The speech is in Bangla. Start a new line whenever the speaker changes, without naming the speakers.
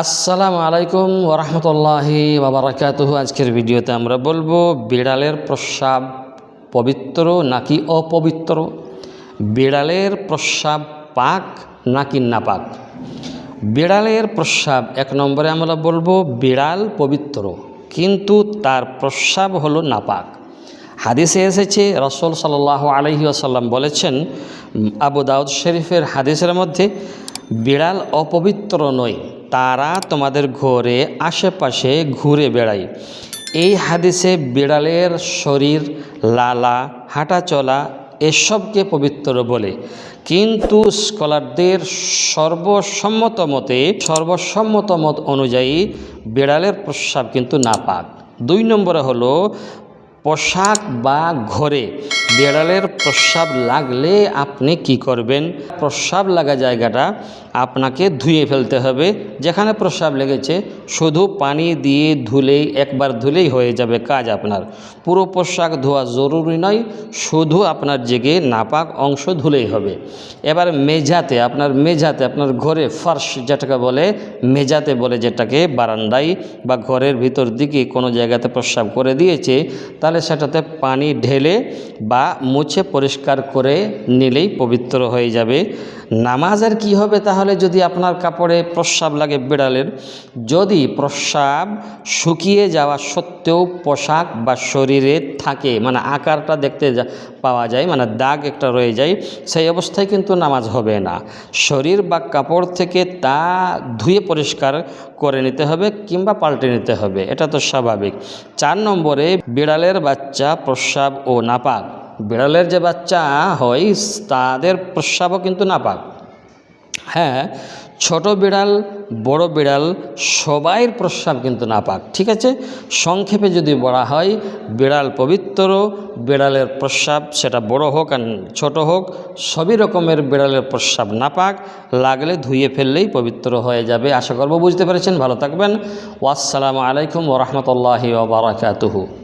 আসসালামু আলাইকুম ওরহমতুল্লাহি বাবারাকাতুহ আজকের ভিডিওতে আমরা বলব, বিড়ালের প্রস্রাব পবিত্র নাকি অপবিত্র? বিড়ালের প্রস্রাব পাক নাকি নাপাক? বিড়ালের প্রস্রাব, এক নম্বরে আমরা বলব, বিড়াল পবিত্র, কিন্তু তার প্রস্রাব হলো নাপাক। হাদিসে এসেছে, রসল সাল্লাহ আলহি আসাল্লাম বলেছেন, আবু দাউদ শরীফের হাদিসের মধ্যে, বিড়াল অপবিত্র নয় তারা তোমাদের ঘরে আশেপাশে ঘুরে বেড়ায়। এই হাদিসে বিড়ালের শরীর, লালা হাঁটা চলা এসবকে পবিত্র বলে। কিন্তু স্কলারদের সর্বসম্মত মতে, সর্বসম্মত মত অনুযায়ী বিড়ালের প্রস্রাব কিন্তু নাপাক। দুই নম্বরে হলো, পোশাক বা ঘরে বিড়ালের প্রস্রাব লাগলে আপনি কি করবেন? প্রস্রাব লাগা জায়গাটা আপনাকে ধুয়ে ফেলতে হবে, যেখানে প্রস্রাব লেগেছে শুধু পানি দিয়ে ধুলেই, একবার ধুলেই হয়ে যাবে কাজ আপনার। পুরো পোশাক ধোয়া জরুরি নয়, শুধু আপনার জেগে নাপাক অংশ ধুলেই হবে। এবার মেঝাতে, আপনার মেঝাতে, আপনার ঘরে ফার্শ যেটাকে বলে, মেঝাতে বলে যেটাকে বারান্দায় বা ঘরের ভিতর দিকে কোনো জায়গাতে প্রস্রাব করে দিয়েছে, তাহলে সেটাতে পানি ঢেলে বা মুছে পরিষ্কার করে নিলেই পবিত্র হয়ে যাবে। নামাজের কি হবে তাহলে যদি আপনার কাপড়ে প্রস্রাব লাগে বিড়ালের? যদি প্রস্রাব শুকিয়ে যাওয়া সত্ত্বেও পোশাক বা শরীরে থাকে মানে আকারটা দেখতে পাওয়া যায় মানে দাগ একটা রয়ে যায়, সেই অবস্থায় কিন্তু নামাজ হবে না। শরীর বা কাপড় থেকে তা ধুয়ে পরিষ্কার করে নিতে হবে কিংবা পাল্টে নিতে হবে, এটা তো স্বাভাবিক। চার নম্বরে বিড়ালের বাচ্চা প্রস্রাব ও নাপাক। বিড়ালের যে বাচ্চা হয়, তাদের প্রস্রাবও কিন্তু নাপাক। হ্যাঁ ছোট বিড়াল, বড় বিড়াল, সবাইয়ের প্রস্রাব কিন্তু নাপাক, ঠিক আছে? সংক্ষেপে যদি বলা হয়, বিড়াল পবিত্র, বিড়ালের প্রস্রাব সেটা বড় হোক আর ছোট হোক, সবই রকমের বিড়ালের প্রস্রাব নাপাক, লাগলে ধুয়ে ফেললেই পবিত্র হয়ে যাবে। আশা করব বুঝতে পেরেছেন, ভালো থাকবেন। ওয়াসসালামু আলাইকুম ওরহমতুল্লাহি ওবরাকাতুহু